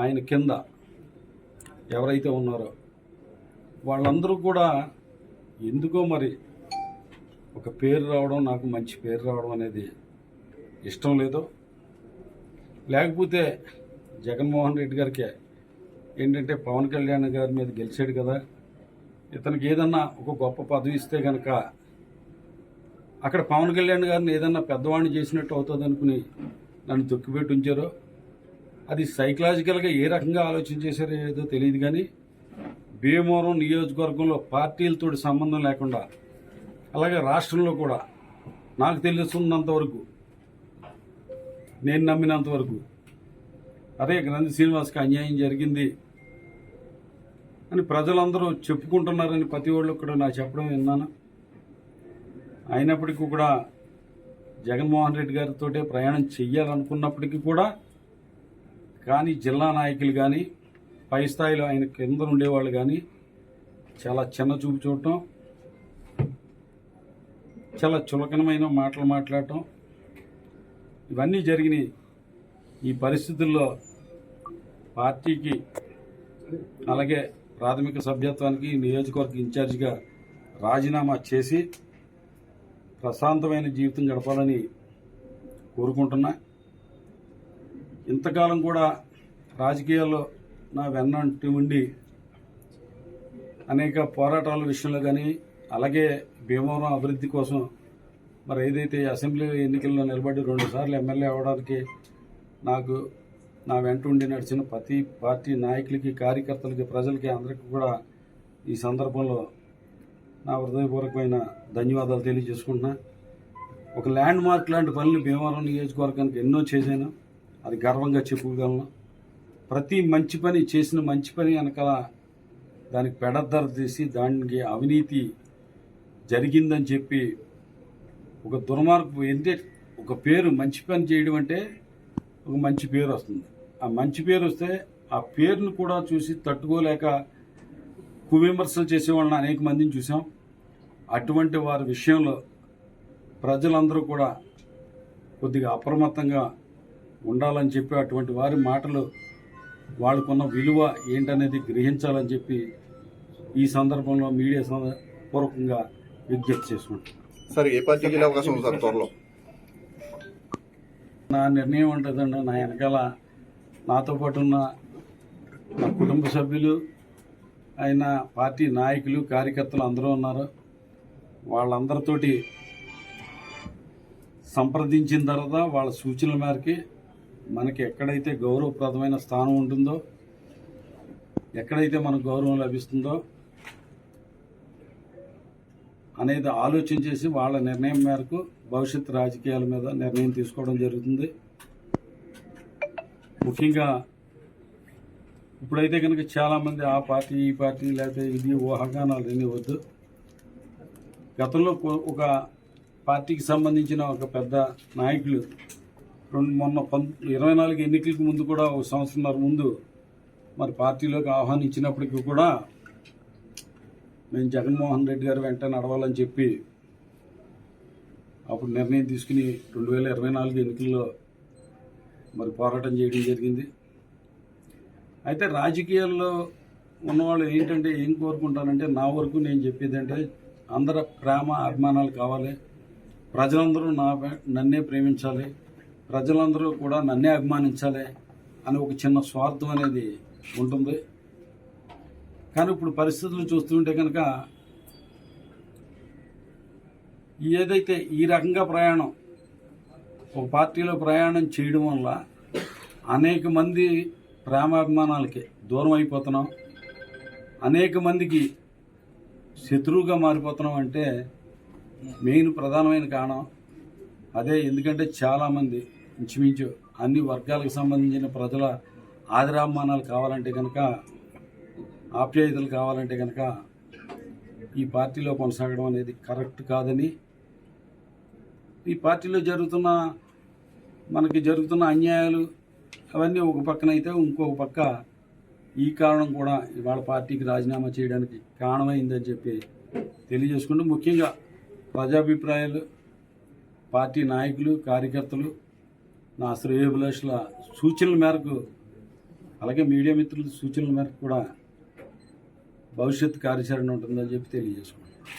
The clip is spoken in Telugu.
ఆయన కింద ఎవరైతే ఉన్నారో వాళ్ళందరూ కూడా ఎందుకో మరి ఒక పేరు రావడం నాకు మంచి పేరు రావడం అనేది ఇష్టం లేదు. లేకపోతే జగన్మోహన్ రెడ్డి గారికి ఏంటంటే పవన్ కళ్యాణ్ గారి మీద గెలిచాడు కదా. ఇతనికి ఏదన్నా ఒక గొప్ప పదవి ఇస్తే కనుక అక్కడ పవన్ కళ్యాణ్ గారిని ఏదన్నా పెద్దవాడిని చేసినట్టు అవుతుంది అనుకుని నన్ను తొక్కిపెట్టి ఉంచారో అది సైకలాజికల్గా ఏ రకంగా ఆలోచన చేశారో ఏదో తెలియదు కానీ భీమవరం నియోజకవర్గంలో పార్టీలతోటి సంబంధం లేకుండా అలాగే రాష్ట్రంలో కూడా నాకు తెలుసున్నంత వరకు నేను నమ్మినంత వరకు అదే గ్రంథి శ్రీనివాస్కి అన్యాయం జరిగింది అని ప్రజలందరూ చెప్పుకుంటున్నారని ప్రతి వాళ్ళు కూడా నాకు చెప్పడం విన్నాను. అయినప్పటికీ కూడా జగన్మోహన్ రెడ్డి గారితో ప్రయాణం చెయ్యాలనుకున్నప్పటికీ కూడా కానీ జిల్లా నాయకులు కానీ పై స్థాయిలో ఆయన కింద ఉండేవాళ్ళు కానీ చాలా చిన్న చూపు చూడటం చాలా చులకనమైన మాటలు మాట్లాడటం ఇవన్నీ జరిగినాయి. ఈ పరిస్థితుల్లో పార్టీకి అలాగే ప్రాథమిక సభ్యత్వానికి నియోజకవర్గ ఇన్ఛార్జిగా రాజీనామా చేసి ప్రశాంతమైన జీవితం గడపాలని కోరుకుంటున్నా. ఇంతకాలం కూడా రాజకీయాల్లో నా వెన్నంటి ఉండి అనేక పోరాటాల విషయంలో కానీ అలాగే భీమవరం అభివృద్ధి కోసం మరి ఏదైతే అసెంబ్లీ ఎన్నికల్లో నిలబడి రెండుసార్లు ఎమ్మెల్యే అవ్వడానికి నాకు నా వెంట ఉండి నడిచిన ప్రతి పార్టీ నాయకులకి కార్యకర్తలకి ప్రజలకి అందరికీ కూడా ఈ సందర్భంలో నా హృదయపూర్వకమైన ధన్యవాదాలు తెలియజేసుకుంటున్నా. ఒక ల్యాండ్ మార్క్ లాంటి పనులు భీమవరం నియోజకవర్గానికి ఎన్నో చేశాను. అది గర్వంగా చెప్పుకోగలను ప్రతి మంచి పని చేసిన మంచి పని వెనకాల దానికి పెడద్దర తీసి దానికి అవినీతి జరిగిందని చెప్పి ఒక దుర్మార్గం ఏంటంటే ఒక పేరు మంచి పని చేయడం అంటే ఒక మంచి పేరు వస్తుంది. ఆ మంచి పేరు వస్తే ఆ పేరును కూడా చూసి తట్టుకోలేక కువిమర్శలు చేసేవాళ్ళని అనేక మందిని చూసాం. అటువంటి వారి విషయంలో ప్రజలందరూ కూడా కొద్దిగా అప్రమత్తంగా ఉండాలని చెప్పి అటువంటి వారి మాటలు వాళ్ళకున్న విలువ ఏంటనేది గ్రహించాలని చెప్పి ఈ సందర్భంలో మీడియా సంద- పూర్వకంగా విజ్ఞప్తి చేసుకుంటాం సార్ ఏ పార్టీకి వెళ్ళే అవకాశం ఉంది సార్ త్వరలో? నా నిర్ణయం ఉంటుందండి నా వెనకాల నాతో పాటు ఉన్న నా కుటుంబ సభ్యులు ఆయన పార్టీ నాయకులు కార్యకర్తలు అందరూ ఉన్నారు. వాళ్ళందరితోటి సంప్రదించిన తర్వాత వాళ్ళ సూచనల మేరకి మనకి ఎక్కడైతే గౌరవప్రదమైన స్థానం ఉంటుందో ఎక్కడైతే మనకు గౌరవం లభిస్తుందో అనేది ఆలోచన చేసి వాళ్ళ నిర్ణయం మేరకు భవిష్యత్ రాజకీయాల మీద నిర్ణయం తీసుకోవడం జరుగుతుంది. ముఖ్యంగా ఇప్పుడైతే కనుక చాలామంది ఆ పార్టీ ఈ పార్టీ లేకపోతే ఇది ఊహాగానాలు ఎన్ని వద్దు గతంలో ఒక పార్టీకి సంబంధించిన ఒక పెద్ద నాయకులు రెండు మొన్న పం ఇరవై నాలుగు ఎన్నికలకు ముందు కూడా ఒక సంవత్సరంన్నర ముందు మరి పార్టీలోకి ఆహ్వానించినప్పటికీ కూడా మేము జగన్మోహన్ రెడ్డి గారు వెంట నడవాలని చెప్పి అప్పుడు నిర్ణయం తీసుకుని రెండు వేల ఇరవై నాలుగు ఎన్నికల్లో మరి పోరాటం చేయడం జరిగింది. అయితే రాజకీయాల్లో ఉన్నవాళ్ళు ఏంటంటే ఏం కోరుకుంటారంటే నా వరకు నేను చెప్పేదంటే అందరూ అందరి ప్రేమ అభిమానాలు కావాలి. ప్రజలందరూ నా నన్నే ప్రేమించాలి. ప్రజలందరూ కూడా నన్నే అభిమానించాలి అనే ఒక చిన్న స్వార్థం అనేది ఉంటుంది. కానీ ఇప్పుడు పరిస్థితులు చూస్తుంటే కనుక ఏదైతే ఈ రకంగా ప్రయాణం ఒక పార్టీలో ప్రయాణం చేయడం వల్ల అనేక మంది ప్రేమాభిమానాలకి దూరం అయిపోతున్నాం. అనేక మందికి శత్రువుగా మారిపోతున్నాం అంటే మెయిన్ ప్రధానమైన కారణం అదే. ఎందుకంటే చాలామంది ఇంచుమించు అన్ని వర్గాలకు సంబంధించిన ప్రజల ఆదరాభిమానాలు కావాలంటే కనుక ఆప్యాయతలు కావాలంటే కనుక ఈ పార్టీలో కొనసాగడం అనేది కరెక్ట్ కాదని ఈ పార్టీలో జరుగుతున్న మనకి జరుగుతున్న అన్యాయాలు అవన్నీ ఒక పక్కన అయితే ఇంకొక పక్క ఈ కారణం కూడా ఇవాళ పార్టీకి రాజీనామా చేయడానికి కారణమైందని చెప్పి తెలియజేసుకుంటూ ముఖ్యంగా ప్రజాభిప్రాయాలు పార్టీ నాయకులు కార్యకర్తలు నా శ్రేయభిలాషుల సూచనల మేరకు అలాగే మీడియా మిత్రుల సూచనల మేరకు కూడా భవిష్యత్ కార్యాచరణ ఉంటుందని చెప్పి తెలియజేసుకుంటున్నాను.